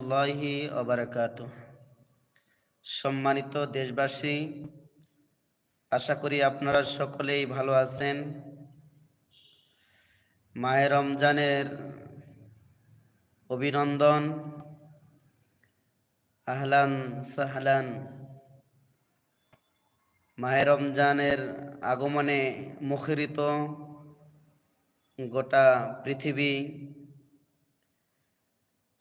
আল্লাহি অবরাকাত সম্মানিত দেশবাসী, আশা করি আপনারা সকলেই ভালো আছেন। মাহে রমজানের অভিনন্দন। আহলান সাহলান। মাহে রমজানের আগমনে মুখরিত গোটা পৃথিবী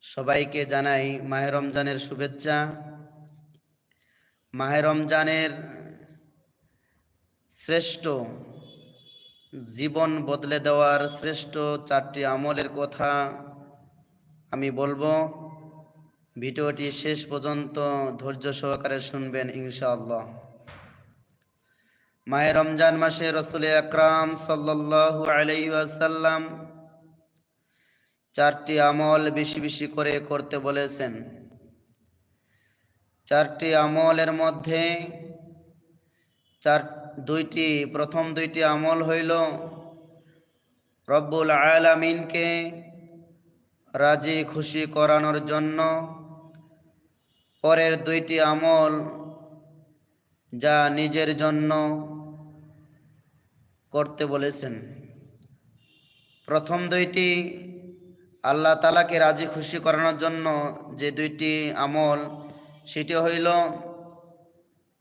সবাইকে জানাই মাহে রমজানের শুভেচ্ছা। মাহে রমজানের শ্রেষ্ঠ জীবন বদলে দেওয়ার শ্রেষ্ঠ চারটি আমলের কথা আমি বলব। ভিডিওটি শেষ পর্যন্ত ধৈর্য সহকারে শুনবেন ইনশাআল্লাহ। মাহে রমজান মাসে রসুল আকরাম সাল্লাল্লাহু আলাইহি ওয়াসাল্লাম চারটি আমল বেশি বেশি করে করতে বলেছেন। চারটি আমলের মধ্যে চার, দুইটি, প্রথম দুইটি আমল হইল, রব্বুল আলামিনকে রাজি খুশি করানোর জন্য। পরের দুইটি আমল যা নিজের জন্য করতে বলেছেন। প্রথম দুইটি আল্লাহ তালাকে রাজি খুশি করানোর জন্য যে দুইটি আমল, সেটি হইল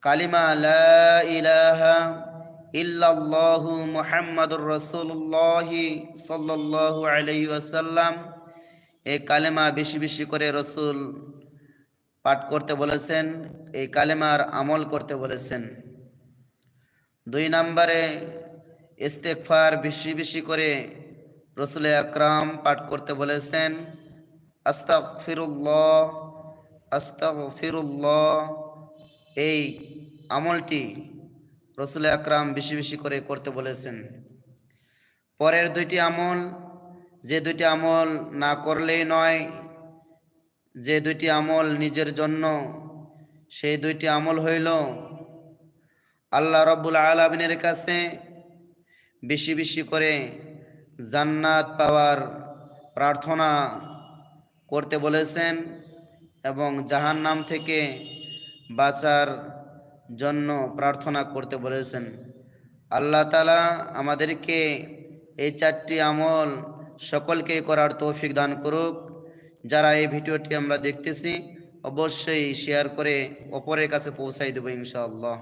কালিমা ইলাহা ইল্লাল্লাহু মুহাম্মাদুর রাসূলুল্লাহি সাল্লাল্লাহু আলাইহি ওয়াসাল্লাম। এই কালেমা বেশি বেশি করে রসুল পাঠ করতে বলেছেন, এই কালেমার আমল করতে বলেছেন। দুই নম্বরে ইস্তেকফার বেশি বেশি করে রসুল আকরাম পাঠ করতে বলেছেন আস্তাক ফিরুল্লাহ আস্তাক ফিরুল্লাহ এই আমলটি রসুল আকরাম বেশি বেশি করে করতে বলেছেন। পরের দুইটি আমল, যে দুইটি আমল না করলেই নয়, যে দুইটি আমল নিজের জন্য, সেই দুইটি আমল হইল, আল্লাহ রব্বুল আলমিনের কাছে বেশি বেশি করে জান্নাত পাওয়ার প্রার্থনা করতে বলেছেন এবং জাহান নাম থেকে বাঁচার জন্য প্রার্থনা করতে বলেছেন। আল্লাহ তালা আমাদেরকে এই চারটি আমল সকলকে করার তৌফিক দান করুক। যারা এই ভিডিওটি আমরা দেখতেছি, অবশ্যই শেয়ার করে অপরের কাছে পৌঁছাই দেবো ইনশাআল্লাহ।